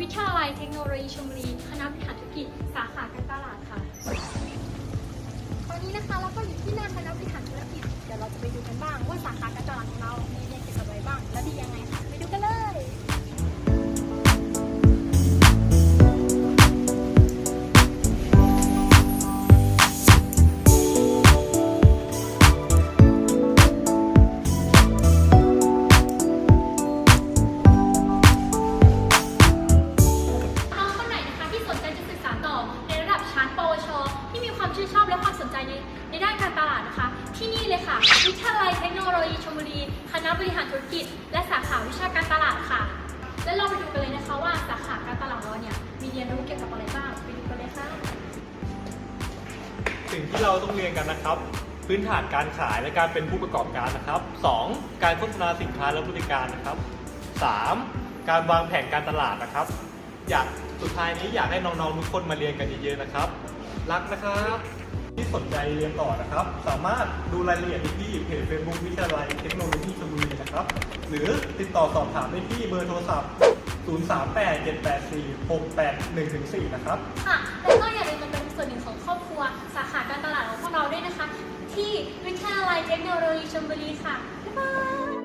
วิทยาลัยเทคโนโลยีชลบุรีคณะบริหารธุรกิจสาขาการตลาดค่ะ ตอนนี้นะคะเราก็อยู่ที่หน้าคณะบริหารธุรกิจ เดี๋ยวเราจะไปดูกันบ้างว่าสาขาการตลาดของ ความชื่นชอบและความสนใจในในด้านการตลาดนะคะ ที่นี่เลยค่ะ วิทยาลัยเทคโนโลยีชลบุรี คณะบริหารธุรกิจ และสาขาวิชาการตลาดค่ะ และเราไปดูกันเลยนะคะว่าสาขาการตลาดเราเนี่ยมีเรียนรู้เกี่ยวกับอะไรบ้างไปดูกันเลยค่ะสิ่งที่เราต้องเรียนกันนะครับ พื้นฐานการขายและการเป็นผู้ประกอบการนะครับ 2. การโฆษณาสินค้าและบริการนะครับ 3. การวางแผนการตลาดนะครับ อยากสุดท้ายนี้อยากให้น้องๆทุกคนมาเรียนกันเยอะๆนะครับ รักนะครับ ที่สนใจเรียนต่อนะครับ สามารถดูรายละเอียดได้ที่เพจ Facebook วิทยาลัยเทคโนโลยีชลบุรีนะครับ หรือติดต่อสอบถามได้ที่เบอร์โทรศัพท์ 038-784-681-4 นะครับ ค่ะแล้วก็อย่าลืมมาเป็นส่วนหนึ่งของครอบครัว สาขาการตลาดของพวกเราด้วยนะคะ ที่วิทยาลัยเทคโนโลยีชลบุรีค่ะ บ๊ายบาย